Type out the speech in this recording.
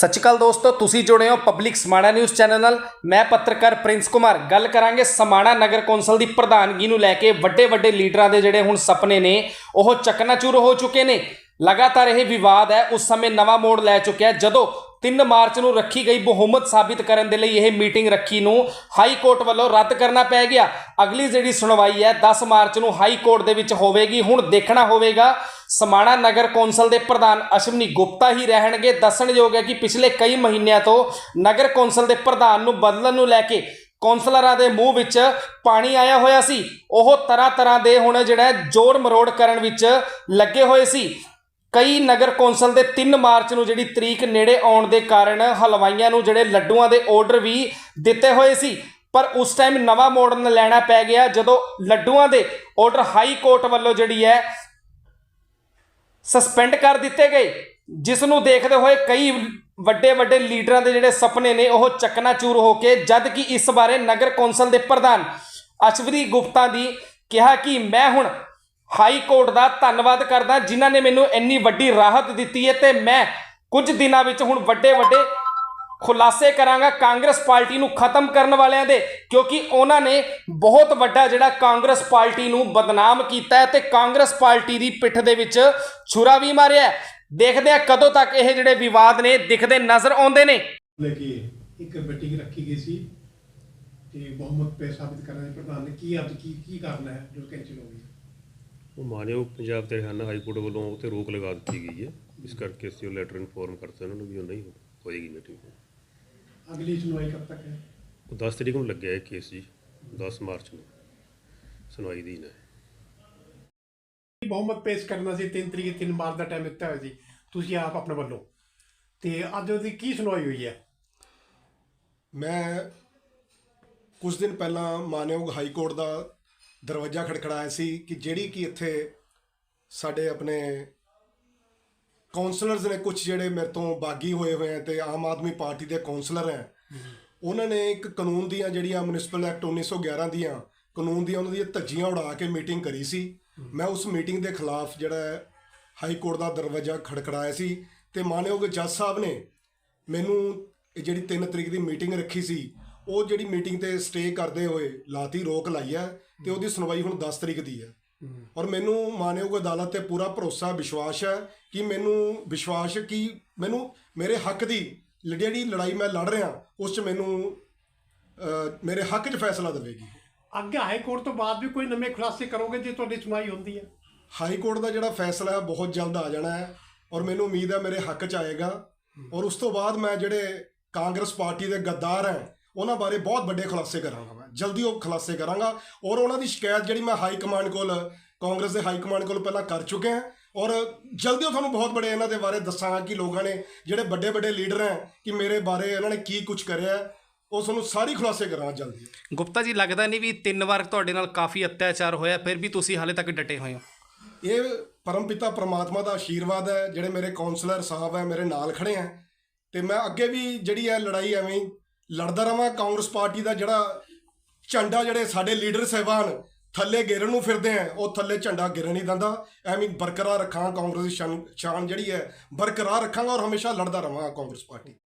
ਸਤਿ ਸ਼੍ਰੀ ਅਕਾਲ ਦੋਸਤੋ, ਤੁਸੀਂ ਜੁੜੇ ਹੋ ਪਬਲਿਕ ਸਮਾਣਾ ਨਿਊਜ਼ ਚੈਨਲ ਨਾਲ। ਮੈਂ ਪੱਤਰਕਾਰ ਪ੍ਰਿੰਸ ਕੁਮਾਰ। ਗੱਲ ਕਰਾਂਗੇ ਸਮਾਣਾ ਨਗਰ ਕੌਂਸਲ ਦੀ ਪ੍ਰਧਾਨਗੀ ਨੂੰ ਲੈ ਕੇ। ਵੱਡੇ ਵੱਡੇ ਲੀਡਰਾਂ ਦੇ ਜਿਹੜੇ ਹੁਣ ਸੁਪਨੇ ਨੇ, ਉਹ ਚਕਨਾਚੂਰ ਹੋ ਚੁੱਕੇ ਨੇ। ਲਗਾਤਾਰ ਇਹ ਵਿਵਾਦ ਹੈ, ਉਸ ਸਮੇਂ ਨਵਾਂ ਮੋੜ ਲੈ ਚੁੱਕਿਆ ਜਦੋਂ 3 ਮਾਰਚ ਨੂੰ ਰੱਖੀ ਗਈ ਬਹੁਮਤ ਸਾਬਿਤ ਕਰਨ ਦੇ ਲਈ ਇਹ ਮੀਟਿੰਗ ਰੱਖੀ ਨੂੰ, ਹਾਈ ਕੋਰਟ ਵੱਲੋਂ ਰੱਦ ਕਰਨਾ ਪੈ ਗਿਆ। ਅਗਲੀ ਜਿਹੜੀ ਸੁਣਵਾਈ ਹੈ 10 ਮਾਰਚ ਨੂੰ ਹਾਈ ਕੋਰਟ ਦੇ ਵਿੱਚ ਹੋਵੇਗੀ। ਹੁਣ ਦੇਖਣਾ ਹੋਵੇਗਾ ਸਮਾਣਾ ਨਗਰ ਕੌਂਸਲ ਦੇ ਪ੍ਰਧਾਨ ਅਸ਼ਵਨੀ ਗੁਪਤਾ ਹੀ ਰਹਿਣਗੇ। ਦੱਸਣਯੋਗ ਹੈ ਕਿ ਪਿਛਲੇ ਕਈ ਮਹੀਨਿਆਂ ਤੋਂ ਨਗਰ ਕੌਂਸਲ ਦੇ ਪ੍ਰਧਾਨ ਨੂੰ ਬਦਲਣ ਨੂੰ ਲੈ ਕੇ ਕੌਂਸਲਰਾਂ ਦੇ ਮੂੰਹ ਵਿੱਚ ਪਾਣੀ ਆਇਆ ਹੋਇਆ ਸੀ। ਉਹ ਤਰ੍ਹਾਂ ਤਰ੍ਹਾਂ ਦੇ ਹੁਣ ਜਿਹੜਾ ਜੋੜ ਮਰੋੜ ਕਰਨ ਵਿੱਚ ਲੱਗੇ ਹੋਏ ਸੀ। ਕਈ ਨਗਰ ਕੌਂਸਲ ਦੇ 3 ਮਾਰਚ ਨੂੰ ਜਿਹੜੀ ਤਰੀਕ ਨੇੜੇ ਆਉਣ ਦੇ ਕਾਰਨ ਹਲਵਾਈਆਂ ਨੂੰ ਜਿਹੜੇ ਲੱਡੂਆਂ ਦੇ ਆਰਡਰ ਵੀ ਦਿੱਤੇ ਹੋਏ ਸੀ। ਪਰ ਉਸ ਟਾਈਮ ਨਵਾਂ ਮੋੜਨ ਲੈਣਾ ਪੈ ਗਿਆ ਜਦੋਂ ਲੱਡੂਆਂ ਦੇ ਆਰਡਰ ਹਾਈ ਕੋਰਟ ਵੱਲੋਂ ਜਿਹੜੀ ਹੈ ਸਸਪੈਂਡ ਕਰ ਦਿੱਤੇ ਗਏ ਜਿਸ ਨੂੰ ਦੇਖਦੇ ਹੋਏ ਕਈ ਵੱਡੇ ਵੱਡੇ ਲੀਡਰਾਂ ਦੇ ਜਿਹੜੇ ਸੁਪਨੇ ਨੇ, ਉਹ ਚਕਨਾਚੂਰ ਹੋ ਕੇ ਜਦ ਕਿ ਇਸ ਬਾਰੇ ਨਗਰ ਕੌਂਸਲ ਦੇ ਪ੍ਰਧਾਨ ਅਸ਼ਵਨੀ ਗੁਪਤਾ ਦੀ ਕਿਹਾ ਕਿ ਮੈਂ ਹੁਣ ਹਾਈ ਕੋਰਟ ਦਾ ਧੰਨਵਾਦ ਕਰਦਾ, ਜਿਨ੍ਹਾਂ ਨੇ ਮੈਨੂੰ ਇੰਨੀ ਵੱਡੀ ਰਾਹਤ ਦਿੱਤੀ ਹੈ ਤੇ ਮੈਂ ਕੁਝ ਦਿਨਾਂ ਵਿੱਚ ਹੁਣ ਵੱਡੇ ਵੱਡੇ ਖੁਲਾਸੇ ਕਰਾਂਗਾ ਕਾਂਗਰਸ ਪਾਰਟੀ ਨੂੰ ਖਤਮ ਕਰਨ ਵਾਲਿਆਂ ਦੇ ਕਿਉਂਕਿ ਉਹਨਾਂ ਨੇ ਬਹੁਤ ਵੱਡਾ ਜਿਹੜਾ ਕਾਂਗਰਸ ਪਾਰਟੀ ਨੂੰ ਬਦਨਾਮ ਕੀਤਾ ਹੈ ਤੇ ਕਾਂਗਰਸ ਪਾਰਟੀ ਦੀ ਪਿੱਠ ਦੇ ਵਿੱਚ ਛੁਰਾ ਵੀ ਮਾਰਿਆ ਹੈ। ਦੇਖਦੇ ਆ ਕਦੋਂ ਤੱਕ ਇਹ ਜਿਹੜੇ ਵਿਵਾਦ ਨੇ ਦਿਖਦੇ ਨਜ਼ਰ ਆਉਂਦੇ ਨੇ। ਲੈ ਕੇ ਇੱਕ ਮੀਟਿੰਗ ਰੱਖੀ ਗਈ ਸੀ ਤੇ ਬਹੁਮਤ ਪੇ ਸਾਬਿਤ ਕਰਨ ਦੇ ਪ੍ਰਧਾਨ ਨੇ ਕੀ ਅੱਜ ਕੀ ਕੀ ਕਰਨਾ ਹੈ ਜੋ ਕੈਂਸਲ ਹੋ? ਗਈ ਉਹ ਮਾਨਯੋਗ ਪੰਜਾਬ ਤੇ ਹਰਿਆਣਾ ਹਾਈ ਕੋਰਟ ਵੱਲੋਂ ਉਹ 'ਤੇ ਰੋਕ ਲਗਾ ਦਿੱਤੀ ਗਈ ਹੈ। ਇਸ ਕਰਕੇ ਅਸੀਂ ਉਹ ਲੈਟਰ ਇਨਫੋਰਮ ਕਰਤਾ ਉਹਨਾਂ ਨੂੰ ਵੀ ਉਹ ਨਹੀਂ ਹੋਏਗੀ ਮੀਟਿੰਗ ਅਗਲੀ ਸੁਣਵਾਈ ਕਦ ਤੱਕ ਹੈ? ਉਹ 10 ਤਰੀਕ ਨੂੰ ਲੱਗਿਆ ਇਹ ਕੇਸ ਜੀ 10 ਮਾਰਚ ਨੂੰ। ਸੁਣਵਾਈ ਦੀ ਹੈ ਬਹੁਮਤ ਪੇਸ਼ ਕਰਨਾ ਸੀ 3 ਤਰੀਕ 3 ਮਾਰਚ ਦਾ ਟਾਈਮ ਦਿੱਤਾ ਹੋਇਆ ਸੀ। ਤੁਸੀਂ ਆਪ ਆਪਣੇ ਵੱਲੋਂ। ਤੇ ਅੱਜ ਉਹਦੀ ਕੀ ਸੁਣਵਾਈ ਹੋਈ ਹੈ? ਮੈਂ ਕੁਝ ਦਿਨ ਪਹਿਲਾਂ ਮਾਨਯੋਗ ਹਾਈ ਕੋਰਟ ਦਾ ਦਰਵਾਜ਼ਾ ਖੜਖੜਾਇਆ ਸੀ ਕਿ ਜਿਹੜੀ ਕਿ ਇੱਥੇ ਸਾਡੇ ਆਪਣੇ ਕਾਉਂਸਲਰਸ ਨੇ ਕੁਝ ਜਿਹੜੇ ਮੇਰੇ ਤੋਂ ਬਾਗੀ ਹੋਏ ਹੋਏ ਆ ਤੇ ਆਮ ਆਦਮੀ ਪਾਰਟੀ ਦੇ ਕਾਉਂਸਲਰ ਹੈ ਉਹਨਾਂ ਨੇ ਇੱਕ ਕਾਨੂੰਨ ਦੀਆਂ ਜਿਹੜੀਆਂ ਮਿਊਨਿਸਪਲ ਐਕਟ 1911 ਦੀਆਂ ਕਾਨੂੰਨ ਦੀਆਂ ਉਹਨਾਂ ਦੀਆਂ ਧੱਜੀਆਂ ਉਡਾ ਕੇ ਮੀਟਿੰਗ ਕਰੀ ਸੀ। ਮੈਂ ਉਸ ਮੀਟਿੰਗ ਦੇ ਖਿਲਾਫ ਜਿਹੜਾ ਹਾਈ ਕੋਰਟ ਦਾ ਦਰਵਾਜ਼ਾ ਖੜਖੜਾਇਆ ਸੀ ਤੇ ਮਾਨਯੋਗ ਜੱਜ ਸਾਹਿਬ ਨੇ ਮੈਨੂੰ ਇਹ ਜਿਹੜੀ 3 ਤਰੀਕ ਦੀ ਮੀਟਿੰਗ ਰੱਖੀ ਸੀ, ਉਹ ਜਿਹੜੀ ਮੀਟਿੰਗ ਤੇ ਸਟੇ ਕਰਦੇ ਹੋਏ ਲਾਤੀ, ਰੋਕ ਲਾਈ ਹੈ ਤੇ ਉਹਦੀ ਸੁਣਵਾਈ ਹੁਣ 10 ਤਰੀਕ ਦੀ ਹੈ। ਔਰ ਮੈਨੂੰ ਮਾਨਯੋਗ ਅਦਾਲਤ ਤੇ ਪੂਰਾ ਭਰੋਸਾ ਵਿਸ਼ਵਾਸ ਹੈ ਕਿ ਮੈਨੂੰ ਵਿਸ਼ਵਾਸ ਹੈ ਕਿ ਮੈਨੂੰ ਮੇਰੇ ਹੱਕ ਦੀ ਜਿਹੜੀ ਲੜਾਈ ਮੈਂ ਲੜ ਰਿਹਾ ਉਸ 'ਚ ਮੈਨੂੰ ਅਹ, ਮੇਰੇ ਹੱਕ 'ਚ ਫੈਸਲਾ ਦੇਵੇਗੀ। ਅੱਗੇ ਹਾਈ ਕੋਰਟ ਤੋਂ ਬਾਅਦ ਵੀ ਕੋਈ ਨਵੇਂ ਖੁਲਾਸੇ ਕਰੋਗੇ ਜੇ ਤੁਹਾਡੀ ਸੁਣਵਾਈ ਹੁੰਦੀ ਹੈ? ਹਾਈ ਕੋਰਟ ਦਾ ਜਿਹੜਾ ਫੈਸਲਾ ਹੈ ਬਹੁਤ ਜਲਦ ਆ ਜਾਣਾ ਹੈ ਔਰ ਮੈਨੂੰ ਉਮੀਦ ਹੈ ਮੇਰੇ ਹੱਕ 'ਚ ਆਏਗਾ। ਔਰ ਉਸ ਤੋਂ ਬਾਅਦ ਮੈਂ ਜਿਹੜੇ ਕਾਂਗਰਸ ਪਾਰਟੀ ਦੇ ਗੱਦਾਰ ਹੈ ਉਹਨਾਂ ਬਾਰੇ ਬਹੁਤ ਵੱਡੇ ਖੁਲਾਸੇ ਕਰਾਂਗਾ ਮੈਂ ਜਲਦੀ ਉਹ ਖੁਲਾਸੇ ਕਰਾਂਗਾ ਔਰ ਉਹਨਾਂ ਦੀ ਸ਼ਿਕਾਇਤ ਜਿਹੜੀ ਮੈਂ ਹਾਈ ਕਮਾਂਡ ਕੋਲ ਕਾਂਗਰਸ ਦੇ ਹਾਈ ਕਮਾਂਡ ਕੋਲ ਪਹਿਲਾਂ ਕਰ ਚੁੱਕੇ ਹਾਂ ਔਰ ਜਲਦੀ ਉਹ ਤੁਹਾਨੂੰ ਬਹੁਤ ਬੜੇ ਇਹਨਾਂ ਦੇ ਬਾਰੇ ਦੱਸਾਂਗਾ ਕਿ ਲੋਕਾਂ ਨੇ ਜਿਹੜੇ ਵੱਡੇ ਵੱਡੇ ਲੀਡਰ ਹੈ ਕਿ ਮੇਰੇ ਬਾਰੇ ਇਹਨਾਂ ਨੇ ਕੀ ਕੁਝ ਕਰਿਆ ਉਹ ਤੁਹਾਨੂੰ ਸਾਰੀ ਖੁਲਾਸੇ ਕਰਾਂਗਾ ਜਲਦੀ। ਗੁਪਤਾ ਜੀ ਲੱਗਦਾ ਨਹੀਂ ਵੀ ਤਿੰਨ ਵਾਰ ਤੁਹਾਡੇ ਨਾਲ ਕਾਫੀ ਅਤਿਆਚਾਰ ਹੋਇਆ ਫਿਰ ਵੀ ਤੁਸੀਂ ਹਾਲੇ ਤੱਕ ਡਟੇ ਹੋਏ ਹੋ? ਇਹ ਪਰਮਪਿਤਾ ਪ੍ਰਮਾਤਮਾ ਦਾ ਆਸ਼ੀਰਵਾਦ ਹੈ ਜਿਹੜੇ ਮੇਰੇ ਕਾਉਂਸਲਰ ਸਾਹਿਬ ਹੈ ਮੇਰੇ ਨਾਲ ਖੜੇ ਹੈ ਤੇ ਮੈਂ ਅੱਗੇ ਵੀ ਜਿਹੜੀ ਹੈ ਲੜਾਈ ਐਵੇਂ ਲੜਦਾ ਰਵਾਂ, ਕਾਂਗਰਸ ਪਾਰਟੀ ਦਾ ਜਿਹੜਾ ਝੰਡਾ ਜਿਹੜੇ ਸਾਡੇ ਲੀਡਰ ਸਹਿਬਾਨ ਥੱਲੇ ਗਿਰਨ ਨੂੰ ਫਿਰਦੇ ਆ, ਉਹ ਥੱਲੇ ਝੰਡਾ ਗਿਰਨ ਨਹੀਂ ਦਿੰਦਾ। ਐਵੇਂ ਬਰਕਰਾਰ ਰੱਖਾਂ ਕਾਂਗਰਸ ਦੀ ਸ਼ਾਨ ਸ਼ਾਨ ਜਿਹੜੀ ਹੈ, ਬਰਕਰਾਰ ਰੱਖਾਂਗਾ ਔਰ ਹਮੇਸ਼ਾ ਲੜਦਾ ਰਵਾਂਗਾ ਕਾਂਗਰਸ ਪਾਰਟੀ।